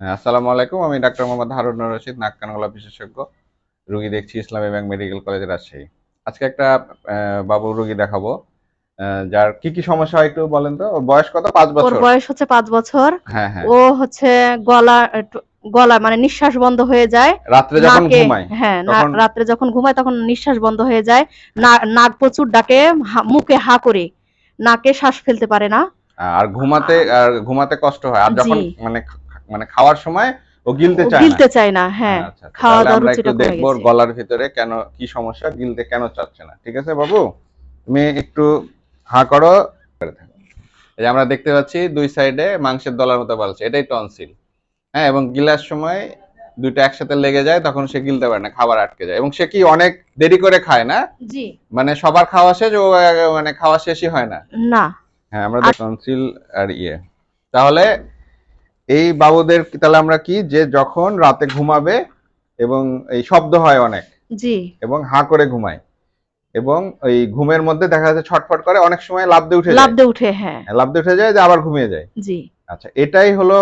হ্যাঁ, আসসালামু আলাইকুম। আমি ডাক্তার মোহাম্মদ হারুন রশিদ নাক কান গলা বিশেষজ্ঞ রোগী দেখছি ইসলামী ব্যাংক মেডিকেল কলেজ রাজশাহী। আজকে একটা বাবু রোগী দেখাবো যার কি কি সমস্যা হয় একটু বলেন তো? বয়স কত? পাঁচ ওর বছর? বয়স হচ্ছে পাঁচ বছর। হ্যাঁ হ্যাঁ। ও হচ্ছে গলা গলা মানে নিঃশ্বাস বন্ধ হয়ে যায়। রাত্রে যখন ঘুমায় হ্যাঁ রাত্রে যখন ঘুমায় তখন নিঃশ্বাস বন্ধ হয়ে যায়। নাক প্রচুর ডাকে মুখে হা করে। নাকে শ্বাস ফেলতে পারে না। আর ঘুমাতে আর ঘুমাতে কষ্ট হয়। আর যখন মানে মানে খাওয়ার সময় ও গিলতে চায় গিলতে চায় না হ্যাঁ আচ্ছা, আচ্ছা। খাওয়া দাওয়ার আমরা একটু দেখব গলার ভিতরে কেন কি সমস্যা গিলতে কেন চাচ্ছে না ঠিক আছে বাবু? তুমি একটু হা করো করে থাকো। এই আমরা দেখতে পাচ্ছি দুই সাইডে মাংসের দলার মতো বালছে এটাই টনসিল হ্যাঁ এবং গিলার সময় দুইটা একসাথে লেগে যায় তখন সে গিলতে পারে না খাবার আটকে যায় এবং সে কি অনেক দেরি করে খায় না? জি। মানে সবার খাওয়া শেষ ও মানে খাওয়া শেষই হয় না? না। হ্যাঁ আমরা টনসিল আর ইয়ে। তাহলে এই বাবুদের তাহলে আমরা কি? যে যখন রাতে ঘুমাবে এবং এই শব্দ হয় অনেক জি। এবং হা করে ঘুমায় এবং ওই ঘুমের মধ্যে দেখা যাচ্ছে ছটফট করে অনেক সময় লাভ দিয়ে উঠে লাভ দিয়ে উঠে হ্যাঁ। লাভ দিয়ে উঠে যায় যে আবার ঘুমিয়ে যায়। জি। আচ্ছা এটাই হলো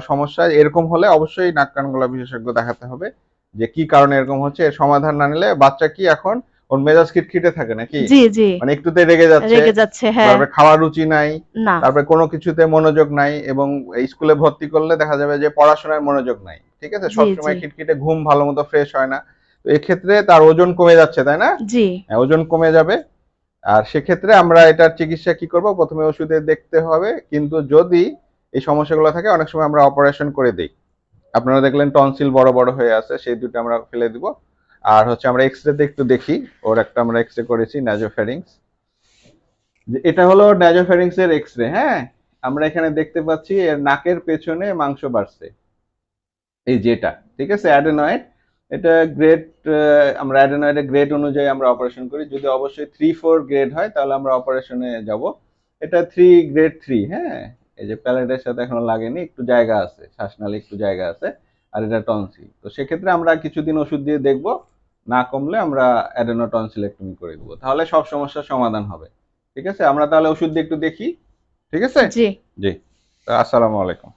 সমস্যা। এরকম হলে অবশ্যই নাক কান গলা বিশেষজ্ঞ দেখাতে হবে যে কি কারণে এরকম হচ্ছে। এর সমাধান না নিলে বাচ্চা কি এখন ওর মেজাজ খিটখিটে থাকে নাকি? জি জি। মানে একটুতে রেগে যাচ্ছে রেগে যাচ্ছে হ্যাঁ। তারপরে খাওয়ার রুচি নাই তারপরে কোনো কিছুতে মনোযোগ নাই এবং স্কুলে ভর্তি করলে দেখা যাবে যে পড়াশোনায় মনোযোগ নাই ঠিক আছে? সবসময় খিটখিটে ঘুম ভালো মতো ফ্রেশ হয় না। তো এক্ষেত্রে তার ওজন কমে যাচ্ছে তাই না? জি। হ্যাঁ, ওজন কমে যাবে। আর সেক্ষেত্রে আমরা এটার চিকিৎসা কি করব? প্রথমে ওষুধে দেখতে হবে কিন্তু যদি এই সমস্যাগুলো থাকে অনেক সময় আমরা অপারেশন করে দিই। আপনারা দেখলেন টনসিল বড় বড় হয়ে আছে সেই দুটো আমরা ফেলে দিব। আর হচ্ছে আমরা এক্স রেতে একটু দেখি। ওর একটা আমরা এক্স রে করেছি ন্যাজোফ্যারিংস যে এটা হলো ন্যাজোফ্যারিংস এর এক্স রে হ্যাঁ? আমরা এখানে দেখতে পাচ্ছি এর নাকের পেছনে মাংস বাড়ছে। এই যেটা, ঠিক আছে? অ্যাডেনয়েড এটা গ্রেড আমরা অ্যাডেনয়েডের গ্রেড অনুযায়ী আমরা অপারেশন করি। যদি অবশ্যই থ্রি ফোর গ্রেড হয়, তাহলে আমরা অপারেশনে যাব। এটা থ্রি গ্রেড থ্রি হ্যাঁ? এই যে প্যালেটের সাথে এখনও লাগেনি, একটু জায়গা আছে। শ্বাসনালী একটু জায়গা আছে, আর এটা টনসিল তো সেক্ষেত্রে আমরা কিছুদিন ওষুধ দিয়ে দেখব। না কমলে আমরা অ্যাডেনোটন টনসিলেক্টমি করে দেবো। তাহলে সব সমস্যার সমাধান হবে। ঠিক আছে? আমরা তাহলে ওষুধ দিয়ে একটু দেখি। ঠিক আছে? জি। জি। আসসালামু আলাইকুম।